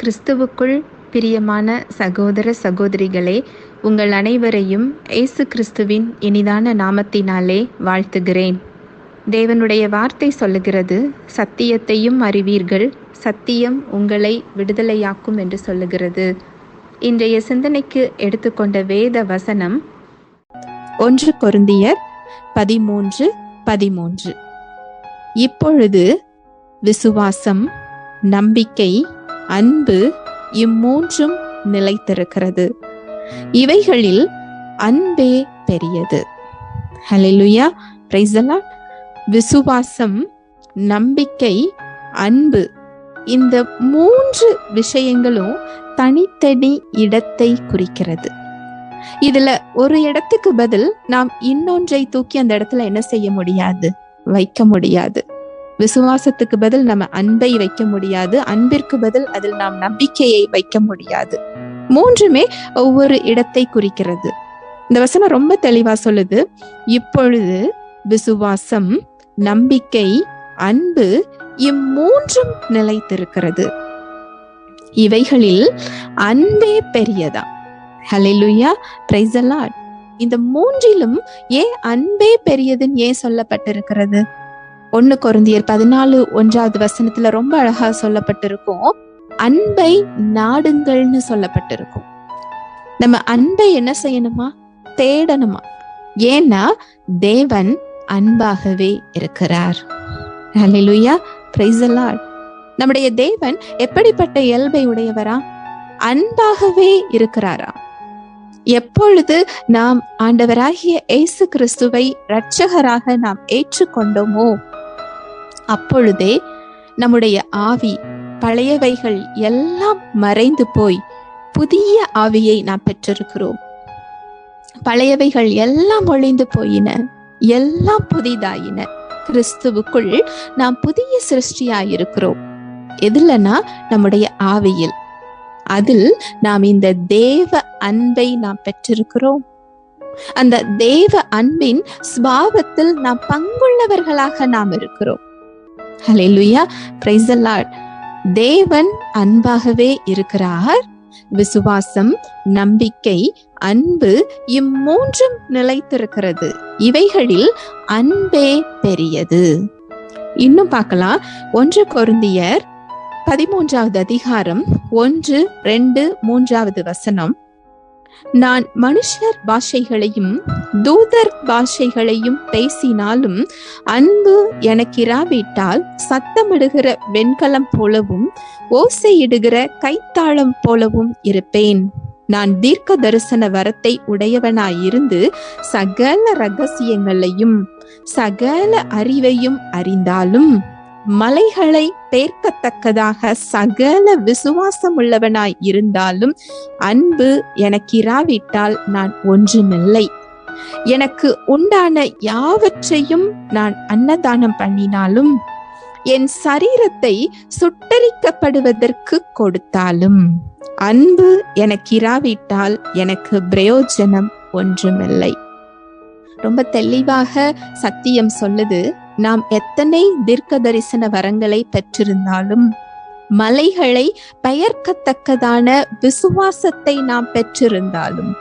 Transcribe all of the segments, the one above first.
கிறிஸ்துவுக்குள் பிரியமான சகோதர சகோதரிகளே உங்கள் அனைவரையும் இயேசு கிறிஸ்துவின் இனிதான நாமத்தினாலே வாழ்த்துகிறேன். தேவனுடைய வார்த்தை சொல்லுகிறது சத்தியத்தையும் அறிவீர்கள் சத்தியம் உங்களை விடுதலையாக்கும் என்று சொல்லுகிறது. இன்றைய சிந்தனைக்கு எடுத்துக்கொண்ட வேத வசனம் ஒன்று கொருந்தியர் பதிமூன்று பதிமூன்று. இப்பொழுது விசுவாசம் நம்பிக்கை அன்பு இம்மூன்றும் நிலைத்திருக்கிறது. இவைகளில் அன்பே பெரியது. ஹalleluya praise விசுவாசம் நம்பிக்கை அன்பு இந்த மூன்று விஷயங்களும் தனித்தனி இடத்தை குறிக்கிறது. இதுல ஒரு இடத்துக்கு பதில் நாம் இன்னொன்றை தூக்கி அந்த இடத்துல என்ன செய்ய முடியாது? வைக்க முடியாது. விசுவாசத்துக்கு பதில் நம்ம அன்பை வைக்க முடியாது. அன்பிற்கு பதில் அதில் நாம் நம்பிக்கையை வைக்க முடியாது. மூன்றுமே ஒவ்வொரு இடத்தை குறிக்கிறது. இந்த வசனம் ரொம்ப தெளிவா சொல்லுது. இப்பொழுது விசுவாசம் நம்பிக்கை அன்பு இம்மூன்றும் நிலைத்திருக்கிறது. இவைகளில் அன்பே பெரியதா? ஹalleluya praise the இந்த மூன்றிலும் ஏன் அன்பே பெரியதுன்னு ஏன் சொல்லப்பட்டிருக்கிறது? ஒன்னு குருந்தியர் பதினாலு ஒன்றாவது வசனத்துல ரொம்ப அழகா சொல்லப்பட்டிருக்கும். அன்பை நாடுங்கள்னு சொல்லப்பட்டிருக்கும். நம்ம அன்பை என்ன செய்யணுமா? தேடணுமா? ஏன்னா தேவன் அன்பாகவே இருக்கிறார். ஹalleluya praise நம்முடைய தேவன் எப்படிப்பட்ட இயல்பை உடையவரா? அன்பாகவே இருக்கிறாரா? எப்பொழுது நாம் ஆண்டவராகிய இயேசு கிறிஸ்துவை இரட்சகராக நாம் ஏற்றுக்கொண்டோமோ அப்பொழுதே நம்முடைய ஆவி பழையவைகள் எல்லாம் மறைந்து போய் புதிய ஆவியை நாம் பெற்றிருக்கிறோம். பழையவைகள் எல்லாம் ஒழிந்து போயின எல்லாம் புதிதாயின. கிறிஸ்துவுக்குள் நாம் புதிய சிருஷ்டியாயிருக்கிறோம். எதுலனா நம்முடைய ஆவியில். அதில் நாம் இந்த தேவ அன்பை நாம் பெற்றிருக்கிறோம். அந்த தேவ அன்பின் ஸ்பாவத்தில் நாம் பங்குள்ளவர்களாக நாம் இருக்கிறோம். ஹalleluya லுயா the தேவன் அன்பாகவே இருக்கிறார். விசுவாசம் நம்பிக்கை அன்பு இம்மூன்றும் நிலைத்திருக்கிறது. இவைகளில் அன்பே பெரியது. இன்னும் பார்க்கலாம். ஒன்று கொருந்தியர் பதிமூன்றாவது அதிகாரம் ஒன்று ரெண்டு மூன்றாவது வசனம். நான் மனுஷர் பாஷைகளையும் தூதர் பாஷைகளையும் பேசினாலும் அன்பு எனக்கிராவிட்டால் சத்தமிடுகிற வெண்கலம் போலவும் ஓசையிடுகிற கைத்தாளம் போலவும் இருப்பேன். நான் தீர்க்க தரிசன வரத்தை உடையவனாயிருந்து சகல ரகசியங்களையும் சகல அறிவையும் அறிந்தாலும் மலைகளை பேர்க்கத்தக்கதாக சகல விசுவாசம் உள்ளவனாய் இருந்தாலும் அன்பு எனக்கிராவிட்டால் நான் ஒன்றுமில்லை. எனக்கு உண்டான யாவற்றையும் நான் அன்னதானம் பண்ணினாலும் என் சரீரத்தை சுட்டரிக்கப்படுவதற்கு கொடுத்தாலும் அன்பு எனக்கிராவிட்டால் எனக்கு பிரயோஜனம் ஒன்றுமில்லை. ரொம்ப தெளிவாக சத்தியம் சொல்லுது. நாம் எத்தனை தீர்க்க தரிசன வரங்களை பெற்றிருந்தாலும் மலைகளை பெயர்க்கத்தக்கதான விசுவாசத்தை நாம் பெற்றிருந்தாலும்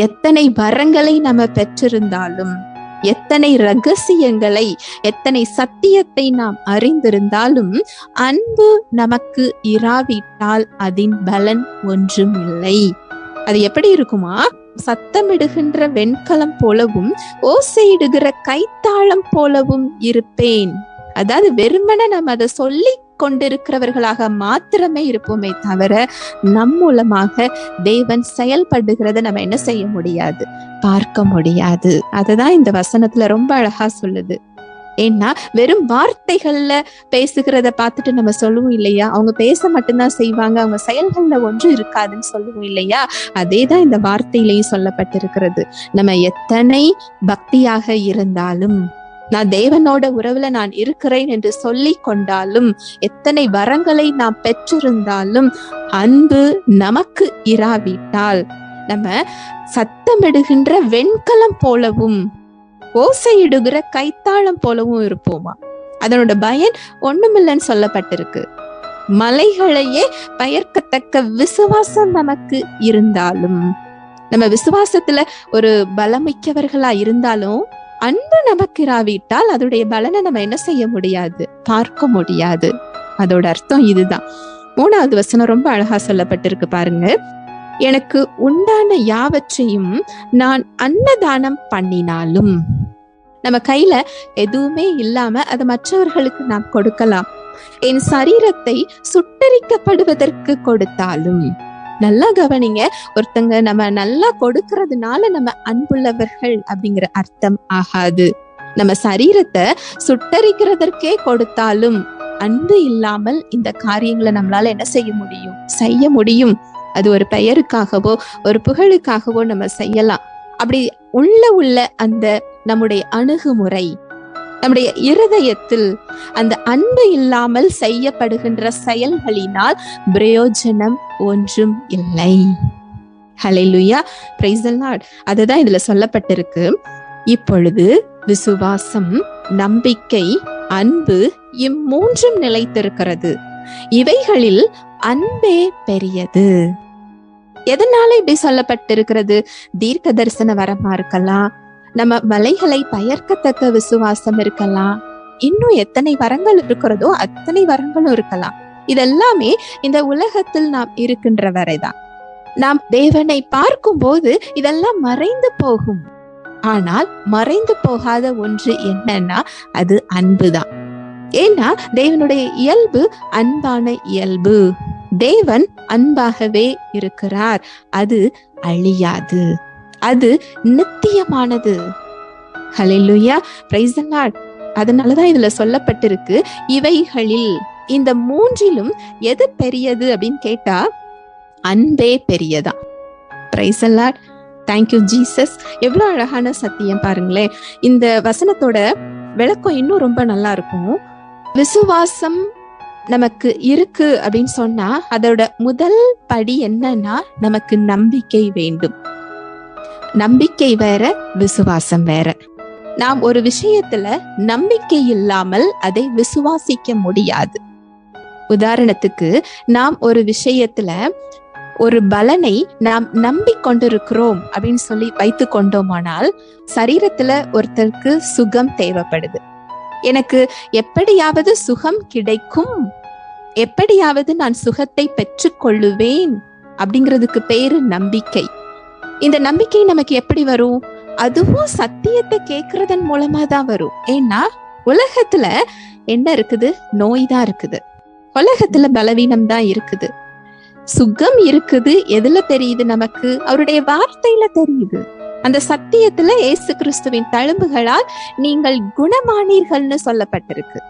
எத்தனை வரங்களை நம்ம பெற்றிருந்தாலும் எத்தனை ரகசியங்களை எத்தனை சத்தியத்தை நாம் அறிந்திருந்தாலும் அன்பு நமக்கு இராவிட்டால் அதன் பலன் ஒன்றும் இல்லை அது எப்படி இருக்குமா? சத்தமிடுகின்ற வெண்கலம் போலவும் ஓசையிடுகிற கைத்தாளம் போலவும் இருப்பேன். அதாவது வெறுமன நம்ம அதை சொல்லி கொண்டிருக்கிறவர்களாக மாத்திரமே இருப்போமே தவிர நம் மூலமாக தேவன் செயல்படுகிறத நம்ம என்ன செய்ய முடியாது? பார்க்க முடியாது. அததான் இந்த வசனத்துல ரொம்ப அழகா சொல்லுது. ஏன்னா வெறும் வார்த்தைகள்ல பேசுகிறத பார்த்துட்டு நம்ம சொல்லுவோம் இல்லையா? அவங்க பேச மட்டும்தான் செய்வாங்க. அவங்க செயல்கள்ல ஒன்றும் இருக்காதுன்னு சொல்லுவோம் இல்லையா? அதே தான் இந்த வார்த்தையிலையும் சொல்லப்பட்டிருக்கிறது. நம்ம எத்தனை பக்தியாக இருந்தாலும் நான் தேவனோட உறவுல நான் இருக்கிறேன் என்று சொல்லி கொண்டாலும் எத்தனை வரங்களை நாம் பெற்றிருந்தாலும் அன்பு நமக்கு இராவிட்டால் நம்ம சத்தமிடுகின்ற வெண்கலம் போலவும் ஓசையிடுகிற கைத்தாளம் போலவும் இருப்போமா? அதனோட பயன் ஒண்ணுமில்லைன்னு சொல்லப்பட்டிருக்கு. மலைகளையே பெயர்க்கத்தக்க விசுவாசம் நமக்கு இருந்தாலும் நம்ம விசுவாசத்துல ஒரு பலமிக்கவர்களா இருந்தாலும் அன்பு நமக்கு இராவிட்டால் அதோடைய பலனை நம்ம என்ன செய்ய முடியாது? பார்க்க முடியாது. அதோட அர்த்தம் இதுதான். மூணாவது வசனம் ரொம்ப அழகா சொல்லப்பட்டிருக்கு பாருங்க. எனக்கு உண்டான யாவற்றையும் நான் அன்னதானம் பண்ணினாலும் நம்ம கையில எதுவுமே இல்லாம அதை மற்றவர்களுக்கு நாம் கொடுக்கலாம். என் சரீரத்தை சுட்டரிக்கப்படுவதற்கு கொடுத்தாலும். நல்லா கவனிங்க ஒருத்தங்க நம்ம நல்லா கொடுக்கறதுனால நம்ம அன்புள்ளவர்கள் அப்படிங்கிற அர்த்தம் ஆகாது. நம்ம சரீரத்தை சுட்டரிக்கிறதற்கே கொடுத்தாலும் அன்பு இல்லாமல் இந்த காரியங்களை நம்மளால என்ன செய்ய முடியும்? செய்ய முடியும். அது ஒரு பெயருக்காகவோ ஒரு புகழுக்காகவோ நம்ம செய்யலாம். அப்படி உள்ள உள்ள அந்த நம்முடைய அணுகுமுறை நம்முடைய இருதயத்தில் அந்த அன்பு இல்லாமல் செய்யப்படுகின்ற செயல்களினால் பிரயோஜனம் ஒன்றும் இல்லை. ஹலெலுயா praise the அதுதான் இதுல சொல்லப்பட்டிருக்கு. இப்பொழுது விசுவாசம் நம்பிக்கை அன்பு இம்மூன்றும் நிலைத்திருக்கிறது. இவைகளில் அன்பே பெரியது. எதனால இப்படி சொல்லப்பட்டிருக்கிறது? தீர்க்க தரிசன வரமா இருக்கலாம் நம்ம மலைகளை பயர்க்கத்தக்க விசுவாசம் இருக்கலாம். இன்னும் எத்தனை வரங்கள் இருக்கிறதோ அத்தனை வரங்களும் இருக்கலாம். இதெல்லாமே இந்த உலகத்தில் நாம் இருக்கின்ற வரைதான் நாம் தேவனை பார்க்கும் போது இதெல்லாம் மறைந்து போகும். ஆனால் மறைந்து போகாத ஒன்று என்னன்னா அது அன்புதான். ஏன்னா தேவனுடைய இயல்பு அன்பான இயல்பு. தேவன் அன்பாகவே இருக்கிறார். அது அழியாது. அது நித்தியமானது. ஹலெல்லுயா பிரைஸ் அதனாலதான் இதுல சொல்லப்பட்டிருக்கு இவைகளில் இந்த மூன்றிலும் எது பெரியது அப்படின்னு கேட்டா அன்பே பெரியதா. பிரைஸ் அல்லாட் தேங்க்யூ ஜீசஸ் எவ்வளோ அழகான சத்தியம் பாருங்களேன். இந்த வசனத்தோட விளக்கம் இன்னும் ரொம்ப நல்லா இருக்கும். விசுவாசம் நமக்கு இருக்கு அப்படின்னு சொன்னா அதோட முதல் படி என்னன்னா நமக்கு நம்பிக்கை வேண்டும். நம்பிக்கை வேற விசுவாசம் வேற. நாம் ஒரு விஷயத்துல நம்பிக்கை இல்லாமல் அதை விசுவாசிக்க முடியாது. உதாரணத்துக்கு நாம் ஒரு விஷயத்துல ஒரு பலனை நாம் நம்பிக்கொண்டிருக்கிறோம் அப்படின்னு சொல்லி வைத்து கொண்டோமானால் சரீரத்துல ஒருத்தருக்கு சுகம் தேவைப்படுது. எனக்கு எப்படியாவது சுகம் கிடைக்கும். எப்படியாவது நான் சுகத்தை பெற்றுக்கொள்ளுவேன் அப்படிங்கிறதுக்கு பேரு நம்பிக்கை. இந்த நம்பிக்கை நமக்கு எப்படி வரும்? அதுவும் சத்தியத்தை கேட்கறதன் மூலமா தான் வரும். ஏன்னா உலகத்துல என்ன இருக்குது? நோய் தான் இருக்குது. உலகத்துல பலவீனம் தான் இருக்குது. சுகம் இருக்குது. எதுல தெரியுது நமக்கு? அவருடைய வார்த்தையில தெரியுது. அந்த சத்தியத்துல ஏசு கிறிஸ்துவின் தழும்புகளால் நீங்கள் குணமானீர்கள்னு சொல்லப்பட்டிருக்கு.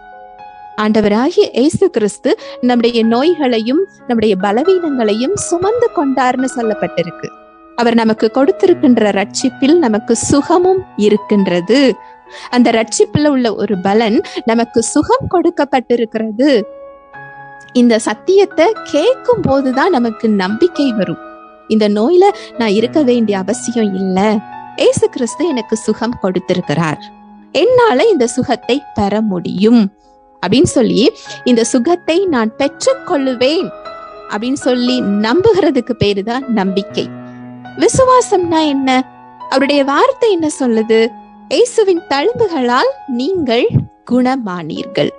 ஆண்டவராகிய ஏசு கிறிஸ்து நம்முடைய நோய்களையும் நம்முடைய பலவீனங்களையும் சுமந்து கொண்டார்னு சொல்லப்பட்டிருக்கு. அவர் நமக்கு கொடுத்திருக்கின்ற ரட்சிப்பில் நமக்கு சுகமும் இருக்கின்றது. அந்த ரட்சிப்புல உள்ள ஒரு பலன் நமக்கு சுகம் கொடுக்கப்பட்டிருக்கிறது. இந்த சத்தியத்தை கேட்கும் போதுதான் நமக்கு நம்பிக்கை வரும். இந்த நோயில நான் இருக்க வேண்டிய அவசியம் இல்ல. ஏசு கிறிஸ்து எனக்கு சுகம் கொடுத்திருக்கிறார். என்னால இந்த சுகத்தை பெற முடியும். அப்படின்னு சொல்லி இந்த சுகத்தை நான் பெற்றுக்கொள்ளுவேன். அப்படின்னு சொல்லி நம்புகிறதுக்கு பேரு தான் நம்பிக்கை. விசுவாசம்னா என்ன? அவருடைய வார்த்தை என்ன சொல்லுது? இயேசுவின் தழும்புகளால் நீங்கள் குணமானீர்கள்.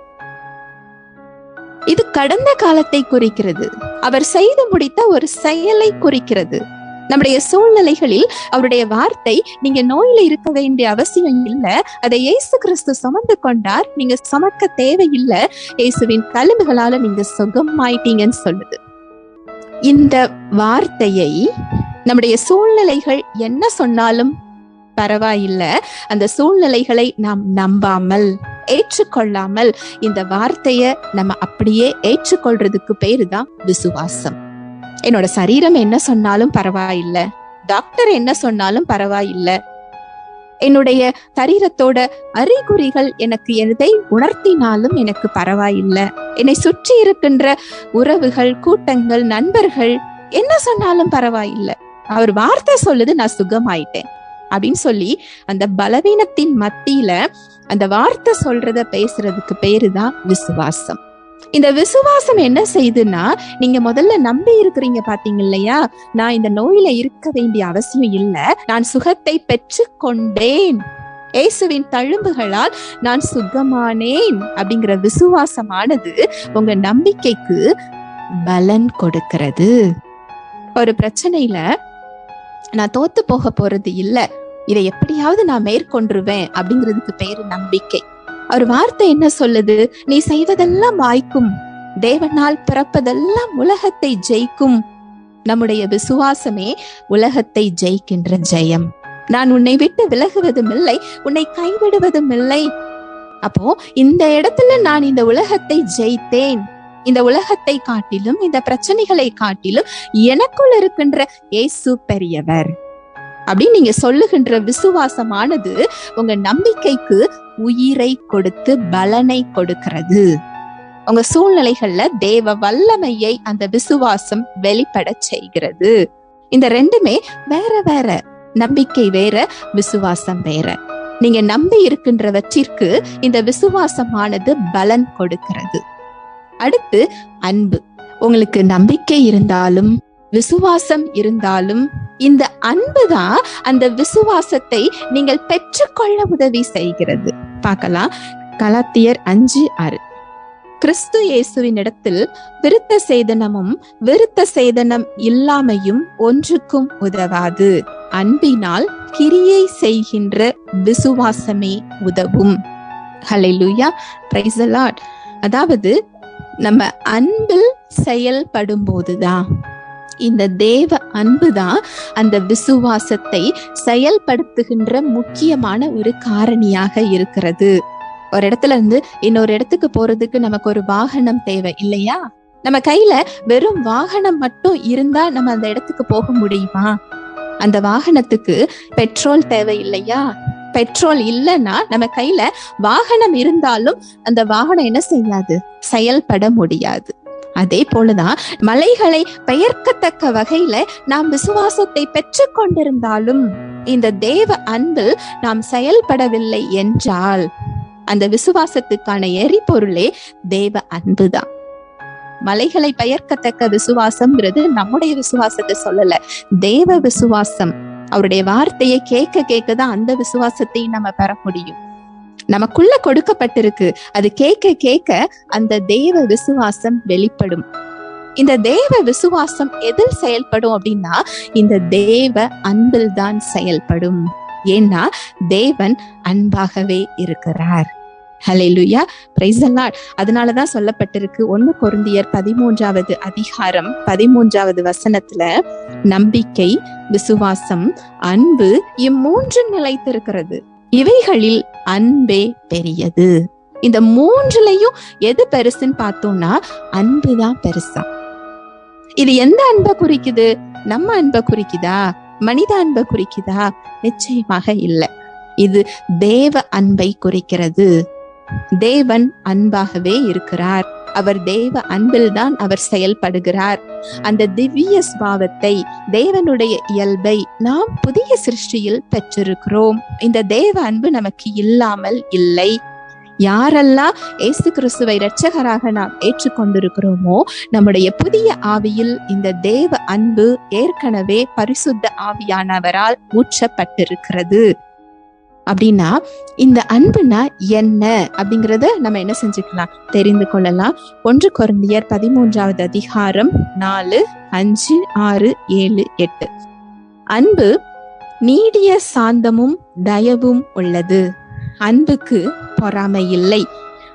இது கடந்த காலத்தை குறிக்கிறது. அவர் செய்து முடித்த ஒரு செயலை குறிக்கிறது. நம்முடைய சூழ்நிலைகளில் அவருடைய வார்த்தை நீங்க நோயில இருக்க வேண்டிய அவசியம் இல்ல. அதை இயேசு கிறிஸ்து சுமந்து கொண்டார். நீங்க சுமக்க தேவையில்லை. இயேசுவின் தழும்புகளால நீங்க சுகமாயிட்டீங்கன்னு சொல்லுது. இந்த வார்த்தையை நம்முடைய சூழ்நிலைகள் என்ன சொன்னாலும் பரவாயில்ல. அந்த சூழ்நிலைகளை நாம் நம்பாமல் ஏற்றுக்கொள்ளாமல் இந்த வார்த்தைய நம்ம அப்படியே ஏற்றுக்கொள்றதுக்கு பேரு தான் விசுவாசம். என்னோட சரீரம் என்ன சொன்னாலும் பரவாயில்ல. டாக்டர் என்ன சொன்னாலும் பரவாயில்ல. என்னுடைய சரீரத்தோட அறிகுறிகள் எனக்கு எதை உணர்த்தினாலும் எனக்கு பரவாயில்லை. என்னை சுற்றி இருக்கின்ற உறவுகள் கூட்டங்கள் நண்பர்கள் என்ன சொன்னாலும் பரவாயில்லை. அவர் வார்த்தை சொல்லுது நான் சுகமாயிட்டேன். அப்படின்னு சொல்லி அந்த பலவீனத்தின் மத்தியில அந்த வார்த்தை சொல்றத பேசுறதுக்கு பேரு தான் விசுவாசம். இந்த விசுவாசம் என்ன செய்யுதுன்னா நீங்க முதல்ல நம்பி இருக்கிறீங்க பாத்தீங்க இல்லையா நான் இந்த நோயில இருக்க வேண்டிய அவசியம் இல்ல. நான் சுகத்தை பெற்று கொண்டேன் இயேசுவின் தழும்புகளால் நான் சுகமானேன் அப்படிங்கிற விசுவாசமானது உங்க நம்பிக்கைக்கு பலன் கொடுக்கிறது. ஒரு பிரச்சனையில நான் தோத்து போக போறது இல்ல. இதை எப்படியாவது நான் மேற்கொண்டுருவேன் அப்படிங்கிறதுக்கு பேரு நம்பிக்கை. அவர் வார்த்தை என்ன சொல்லுது? நீ செய்வதெல்லாம் வாய்க்கும். தேவனால் பிறப்பதெல்லாம் உலகத்தை ஜெயிக்கும். நம்முடைய விசுவாசமே உலகத்தை ஜெயிக்கின்ற ஜெயம். நான் உன்னை விட்டு விலகுவதும் இல்லை உன்னை கைவிடுவதும் இல்லை அப்போ இந்த இடத்துல நான் இந்த உலகத்தை ஜெயித்தேன். இந்த உலகத்தை காட்டிலும் இந்த பிரச்சனைகளை காட்டிலும் எனக்குள் இருக்கின்ற ஏசு பெரியவர். அப்படின்னு நீங்க சொல்லுகின்ற விசுவாசமானது உங்க நம்பிக்கைக்கு உயிரை கொடுத்து பலனை கொடுக்கிறது. உங்க சூழ்நிலைகள்ல தேவ வல்லமையை அந்த விசுவாசம் வெளிப்பட செய்கிறது. இந்த ரெண்டுமே வேற வேற நம்பிக்கை வேற விசுவாசம் வேற. நீங்க நம்பி இருக்கின்றவற்றிற்கு இந்த விசுவாசமானது பலன் கொடுக்கிறது. அடுத்து அன்பு. உங்களுக்கு நம்பிக்கை இருந்தாலும் விசுவாசம் இருந்தாலும் இந்த அன்பு தான் அந்த விசுவாசத்தை நீங்கள் பெற்றுக்கொள்ள உதவி செய்கிறது. பார்க்கலாம். கலாத்தியர் அஞ்சு ஆறு. கிறிஸ்து இயேசுவின் இடத்தில் விருத்த சேதனமும் விருத்த சேதனம் இல்லாமையும் ஒன்றுக்கும் உதவாது. அன்பினால் கிரியை செய்கின்ற விசுவாசமே உதவும். ஹலை லூயா the அதாவது நம்ம அன்பில் செயல்படும் போதுதான் இந்த தேவ அன்பு தான் அந்த விசுவாசத்தை செயல்படுத்துகின்ற முக்கியமான ஒரு காரணியாக இருக்கிறது. ஒரு இடத்துல இருந்து இன்னொரு இடத்துக்கு போறதுக்கு நமக்கு ஒரு வாகனம் தேவை இல்லையா? நம்ம கையில வெறும் வாகனம் மட்டும் இருந்தா நம்ம அந்த இடத்துக்கு போக முடியுமா? அந்த வாகனத்துக்கு பெட்ரோல் தேவை இல்லையா? பெட்ரோல் இல்லைன்னா நம்ம கையில வாகனம் இருந்தாலும் அந்த வாகனம் என்ன செய்யாது? செயல்பட முடியாது. அதே போலதான் மலைகளை பெயர்க்கத்தக்க வகையில நாம் விசுவாசத்தை பெற்று கொண்டிருந்தாலும் இந்த தேவ அன்பில் நாம் செயல்படவில்லை என்றால் அந்த விசுவாசத்துக்கான எரிபொருளே தேவ அன்புதான். மலைகளை பெயர்க்கத்தக்க விசுவாசம்ங்கிறது நம்முடைய விசுவாசத்தை சொல்லல. தேவ விசுவாசம். அவருடைய வார்த்தையை கேட்க கேட்க தான் அந்த விசுவாசத்தை நம்ம பெற முடியும். நமக்குள்ள கொடுக்கப்பட்டிருக்கு. அது கேட்க கேட்க அந்த தேவ விசுவாசம் வெளிப்படும். இந்த தேவ விசுவாசம் எதில் செயல்படும் அப்படின்னா இந்த தேவ அன்பில் தான் செயல்படும். ஏன்னா தேவன் அன்பாகவே இருக்கிறார். ஹalleluya லுயா பிரைஸ் அல்லாட் அதனாலதான் சொல்லப்பட்டிருக்கு ஒன்னு கொருந்தியர் பதிமூன்றாவது அதிகாரம் பதிமூன்றாவது வசனத்துல நம்பிக்கை விசுவாசம் அன்பு இம்மூன்று நிலைத்திருக்கிறது. இவைகளில் அன்பே பெரியது. இந்த மூன்றுலயும் எது பெருசுன்னு பார்த்தோம்னா அன்பு தான் பெருசா. இது எந்த அன்பை குறிக்குது? நம்ம அன்பை குறிக்குதா? மனித அன்பை குறிக்குதா? நிச்சயமாக இல்லை. இது தேவ அன்பை குறிக்கிறது. தேவன் அன்பாகவே இருக்கிறார். அவர் தேவ அன்பில் தான் அவர் செயல்படுகிறார். அந்த திவ்ய ஸ்பாவத்தை தேவனுடைய இயல்பை நாம் புதிய சிருஷ்டியில் பெற்றிருக்கிறோம். இந்த தேவ அன்பு நமக்கு இல்லாமல் இல்லை. யாரெல்லாம் ஏசு கிறிஸ்துவை இரட்சகராக நாம் ஏற்றுக்கொண்டிருக்கிறோமோ நம்முடைய புதிய ஆவியில் இந்த தேவ அன்பு ஏற்கனவே பரிசுத்த ஆவியானவரால் ஊற்றப்பட்டிருக்கிறது. அப்படின்னா இந்த அன்புனா என்ன அப்படிங்கறத நம்ம என்ன செஞ்சுக்கலாம்? தெரிந்து கொள்ளலாம். ஒன்று குழந்தையர் பதிமூன்றாவது அதிகாரம் நாலு அஞ்சு ஆறு ஏழு எட்டு. அன்பு நீடிய சாந்தமும் தயவும் உள்ளது. அன்புக்கு பொறாமை இல்லை.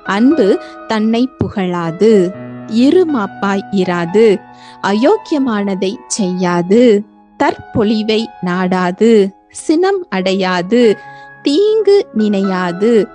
அன்பு தன்னை புகழாது. இருமாப்பாய் இராது. அயோக்கியமானதை செய்யாது. தற்பொழிவை நாடாது. சினம் அடையாது. தீங்கு நினையாது.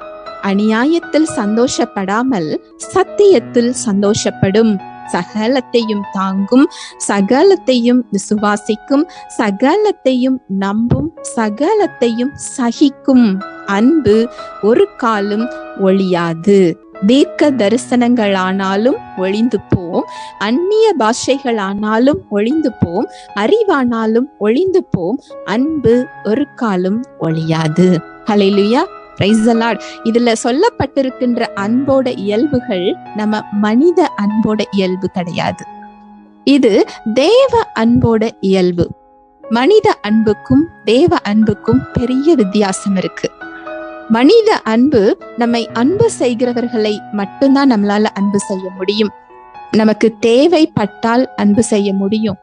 அநியாயத்தில் சந்தோஷப்படாமல் சத்தியத்தில் சந்தோஷப்படும். சகலத்தையும் தாங்கும் சகலத்தையும் விசுவாசிக்கும் சகலத்தையும் நம்பும் சகலத்தையும் சகிக்கும் அன்பு ஒரு காலம் ஒழியாது. தீர்க்க தரிசனங்களானாலும் ஒளிந்து போம் அந்நிய பாஷைகளானாலும் ஒளிந்து போம் அறிவானாலும் ஒளிந்து போம் அன்பு ஒரு காலம் ஒழியாது. ஹalleluya Praise இதுல சொல்லப்பட்டிருக்கின்ற அன்போட இயல்புகள் நம்ம மனித அன்போட இயல்பு கிடையாது. இது தேவ அன்போட இயல்பு. மனித அன்புக்கும் தேவ அன்புக்கும் பெரிய வித்தியாசம் இருக்கு. மனித அன்பு நம்மை அன்பு செய்கிறவர்களை மட்டும்தான் நம்மளால அன்பு செய்ய முடியும். நமக்கு தேவைப்பட்டால் அன்பு செய்ய முடியும்.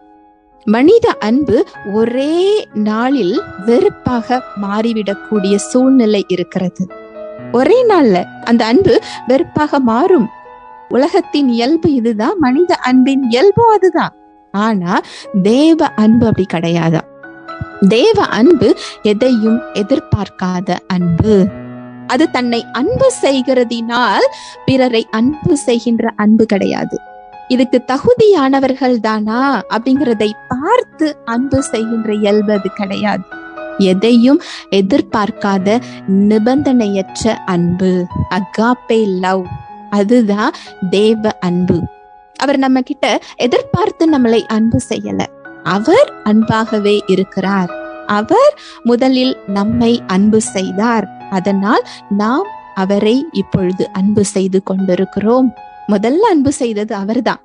மனித அன்பு ஒரே நாளில் வெறுப்பாக மாறிவிடக்கூடிய சூழ்நிலை இருக்கிறது. ஒரே நாள்ல அந்த அன்பு வெறுப்பாக மாறும். உலகத்தின் இயல்பு இதுதான் மனித அன்பின் இயல்பும் அதுதான். ஆனா தேவ அன்பு அப்படி கிடையாதான் தேவ அன்பு எதையும் எதிர்பார்க்காத அன்பு. அது தன்னை அன்பு செய்கிறதினால் பிறரை அன்பு செய்கின்ற அன்பு கிடையாது. இதுக்கு தகுதியானவர்கள் தானா அப்படிங்கிறதை பார்த்து அன்பு செய்கின்ற இயல்பு அது கிடையாது. எதையும் எதிர்பார்க்காத நிபந்தனையற்ற அன்பு. Agape love. அதுதான் தேவ அன்பு. அவர் நம்ம கிட்ட எதிர்பார்த்து நம்மளை அன்பு செய்யலை. அவர் அன்பாகவே இருக்கிறார். அவர் முதலில் நம்மை அன்பு செய்தார். அதனால் நாம் அவரை இப்பொழுது அன்பு செய்து கொண்டிருக்கிறோம். முதல்ல அன்பு செய்தது அவர்தான்.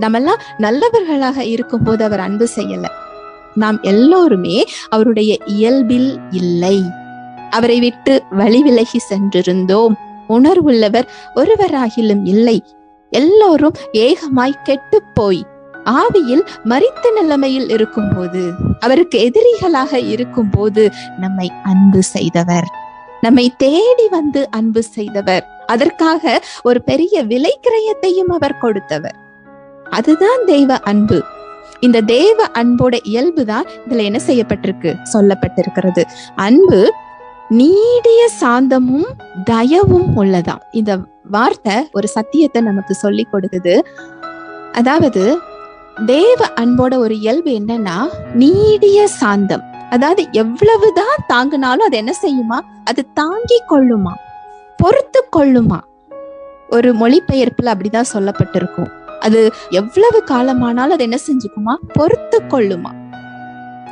நம்மெல்லாம் நல்லவர்களாக இருக்கும் போது அவர் அன்பு செய்யல. நாம் எல்லோருமே அவருடைய இயல்பில் இல்லை. அவரை விட்டு வழி விலகி சென்றிருந்தோம். உணர்வுள்ளவர் ஒருவராகிலும் இல்லை. எல்லோரும் ஏகமாய் கெட்டு போய் ஆவியில் மறித்த நிலைமையில் இருக்கும்போது அவருக்கு எதிரிகளாக இருக்கும் போது நம்மை அன்பு செய்தவர். நம்மை தேடி வந்து அன்பு செய்தவர். அதற்காக ஒரு பெரிய விலை கிரயத்தையும் அவர் கொடுத்தவர். அதுதான் தெய்வ அன்பு. இந்த தேவ அன்போட இயல்பு தான் இதுல என்ன செய்யப்பட்டிருக்கு சொல்லப்பட்டிருக்கிறது. அன்பு நீடிய சாந்தமும் தயவும் உள்ளதாம் இந்த வார்த்தை ஒரு சத்தியத்தை நமக்கு சொல்லி கொடுக்குது. அதாவது தேவ அன்போட ஒரு இயல்பு என்னன்னா நீடிய சாந்தம். அதாவது எவ்வளவுதான் தாங்கினாலும் அது என்ன செய்யுமா? அது தாங்கி கொள்ளுமா? பொறுத்து கொள்ளுமா? ஒரு மொழிபெயர்ப்புல அப்படிதான் சொல்லப்பட்டிருக்கும். அது எவ்வளவு காலமானாலும் அது என்ன செஞ்சுக்குமா? பொறுத்து கொள்ளுமா?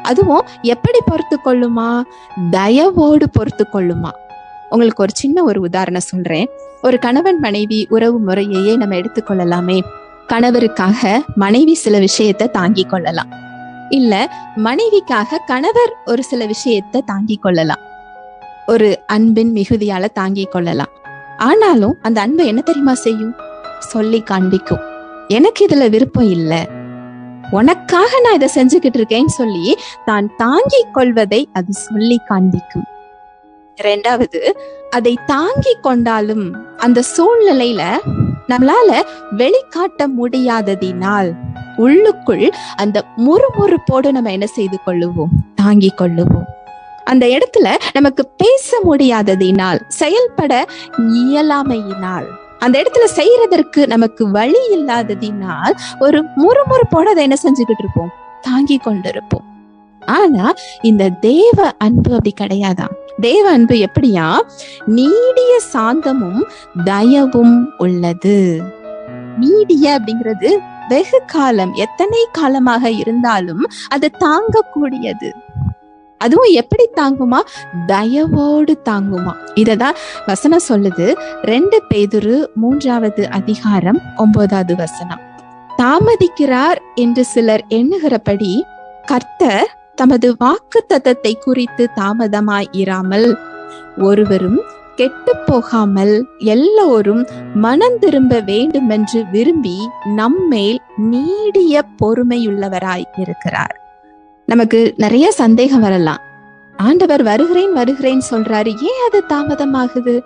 அதுவும் எப்படி பொறுத்து கொள்ளுமா? தயவோடு பொறுத்து கொள்ளுமா? உங்களுக்கு ஒரு சின்ன ஒரு உதாரணம் சொல்றேன். ஒரு கணவன் மனைவி உறவு முறையையே நம்ம எடுத்துக்கொள்ளலாமே கணவருக்காக மனைவி சில விஷயத்தை தாங்கி கொள்ளலாம். இல்ல மனைவிக்காக கணவர் ஒரு சில விஷயத்தை தாங்கி கொள்ளலாம். ஒரு அன்பின் மிகுதியால தாங்கி கொள்ளலாம். ஆனாலும் அந்த அன்பை என்ன தெரியுமா செய்யும்? சொல்லி காண்பிக்கும். எனக்கு இதுல விருப்பம் இல்ல. உனக்காக நான் இதை செஞ்சுக்கிட்டு இருக்கேன்னு சொல்லி தான் தாங்கிக் கொள்வதை அது சொல்லி காண்பிக்கும். ரெண்டாவது அதை தாங்கி கொண்டாலும் அந்த சூழ்நிலையில நம்மளால வெளிக்காட்ட முடியாததினால் உள்ளுக்குள் அந்த முறுமுறுப்போடு நம்ம என்ன செய்து கொள்ளுவோம்? தாங்கி கொள்ளுவோம். அந்த இடத்துல நமக்கு பேச முடியாததினால் செயல்பட இயலாமையினால் அந்த இடத்துல செய்யறதற்கு நமக்கு வழி இல்லாததினால் ஒரு முறுமுறுப்போட அதை என்ன செஞ்சுக்கிட்டு இருப்போம்? தாங்கி கொண்டிருப்போம். ஆனா இந்த தேவ அன்பு அப்படி கிடையாதான் தேவ அன்பு எப்படியா? நீடிய சாந்தமும் தயவும் உள்ளது. நீடிய அப்படிங்கிறது வெகு காலம் எத்தனை காலமாக இருந்தாலும் அது தாங்கக்கூடியது. அதுவும் எப்படி தாங்குமா? தயவோடு தாங்குமா. இததான் வசனம் சொல்லுது. ரெண்டு பேதுரு மூன்றாவது அதிகாரம் ஒன்பதாவது வசனம். தாமதிக்கிறார் என்று சிலர் எண்ணுகிறபடி கர்த்தர் தமது வாக்கு தத்தத்தை குறித்து தாமதமாய் இராமல் ஒருவரும் கெட்டு போகாமல் எல்லோரும் மனம் திரும்ப வேண்டுமென்று விரும்பி நம்மேல் நீடிய பொறுமையுள்ளவராய் இருக்கிறார். நமக்கு நிறைய சந்தேகம் வரலாம். ஆண்டவர் வருகிறேன் வருகிறேன் சொல்றாரு. ஏன் அது தாமதமாகுது?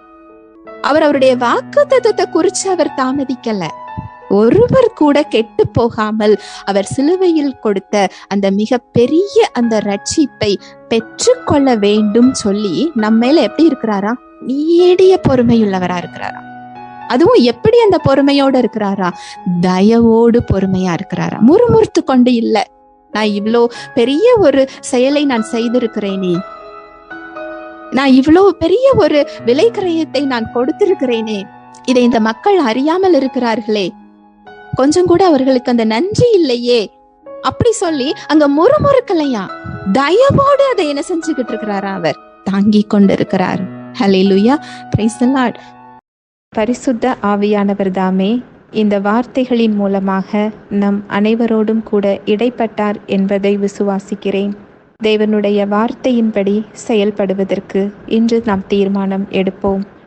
அவர் அவருடைய வாக்கு தத்துவத்தை குறிச்சு அவர் தாமதிக்கல. ஒருவர் கூட கெட்டு போகாமல் அவர் சிலுவையில் கொடுத்த அந்த மிக பெரிய அந்த ரட்சிப்பை பெற்றுக்கொள்ள வேண்டும் சொல்லி நம்ம மேல எப்படி இருக்கிறாரா? நீடிய பொறுமையுள்ளவரா இருக்கிறாரா? அதுவும் எப்படி அந்த பொறுமையோட இருக்கிறாரா? தயவோடு பொறுமையா இருக்கிறாரா? முறுமுறுத்து கொண்டு இல்ல. நான் இவ்வளோ பெரிய ஒரு செயலை நான் செய்திருக்கிறேனே. நான் இவ்வளோ பெரிய ஒரு விலை கிரயத்தை நான் கொடுத்திருக்கிறேனே. இதை இந்த மக்கள் அறியாமல் இருக்கிறார்களே. கொஞ்சம் கூட அவர்களுக்கு அந்த நன்றி இல்லையே? அப்படி சொல்லி அங்க முறுமுறுக்கலையா? தயவோடு அதை என்ன செஞ்சுக்கிட்டு இருக்கிறாரா அவர்? தாங்கி கொண்டிருக்கிறார். ஹலே லுயா praise பரிசுத்த ஆவியானவர் தாமே இந்த வார்த்தைகளின் மூலமாக நம் அனைவரோடும் கூட இடைப்பட்டார் என்பதை விசுவாசிக்கிறேன். தேவனுடைய வார்த்தையின்படி செயல்படுவதற்கு இன்று நாம் தீர்மானம் எடுப்போம்.